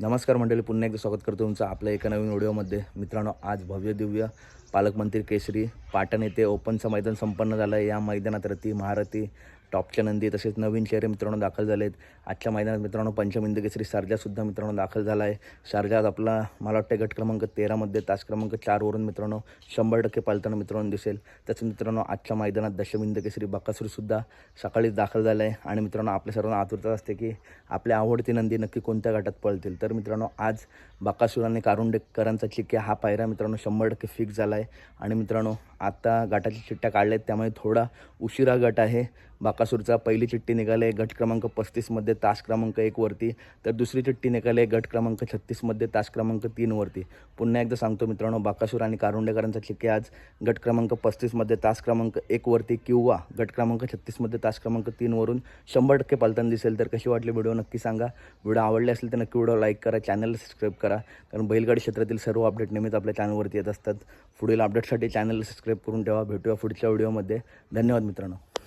नमस्कार मंडळी पुन्हा एकदा स्वागत करतो तुमचं आपल्या एका नवीन व्हिडिओमध्ये मित्रांनो आज भव्य दिव्य पालकमंत्री केसरी पाटण येथे ओपनचं मैदान संपन्न झालं. आहे या मैदानात रती महारथी टॉपच्या नंदी तसेच नवीन चेहरे मित्रांनो दाखल झाले आहेत आजच्या मैदानात मित्रांनो पंचमिंद केसरी शारजासुद्धा मित्रांनो दाखल झाला आहे शारजात आपला मला वाटतं गट क्रमांक तेरामध्ये तास क्रमांक चारवरून मित्रांनो शंभर टक्के पालताना मित्रांनो दिसेल. तसेच मित्रांनो आजच्या मैदानात दशमिंद केसरी बकासूरसुद्धा सकाळीच दाखल झाला आहे आणि मित्रांनो आपल्या सर्वांना आतुरता असते की आपल्या आवडती नंदी नक्की कोणत्या गटात पळतील. तर मित्रांनो आज बकासूर आणि कारुंडेकरांचा चिक्क्या हा पायरा मित्रांनो शंभर टक्के फिक्स झाला आहे आणि मित्रांनो आता गटाच्या चिठ्ठ्या काढल्या आहेत त्यामुळे थोडा उशिरा गट आहे. बाकासूरचा पहिली चिठ्ठी निघाली आहे गट क्रमांक पस्तीसमध्ये तास क्रमांक एकवरती तर दुसरी चिठ्ठी निघाली आहे गट क्रमांक छत्तीसमध्ये तास क्रमांक तीनवरती पुन्हा एकदा सांगतो मित्रांनो बाकासूर आणि कारुंडेकरांचा चिक्के आज गट क्रमांक पस्तीसमध्ये तास क्रमांक एकवरती किंवा गट क्रमांक छत्तीसमध्ये तास क्रमांक तीनवरून शंभर टक्के पालताना दिसेल. तर कशी वाटली व्हिडिओ नक्की सांगा. व्हिडिओ आवडले असेल तर नक्की व्हिडिओ लाईक करा चॅनलला सबस्क्राईब करा. कारण बैलगाडी क्षेत्रातील सर्व अपडेट नेहमीच आपल्या चॅनलवरती येत असतात. पुढील अपडेटसाठी चॅनलला सबस्क्राईब करून ठेवा. भेटूया पुढच्या व्हिडिओमध्ये. धन्यवाद मित्रांनो.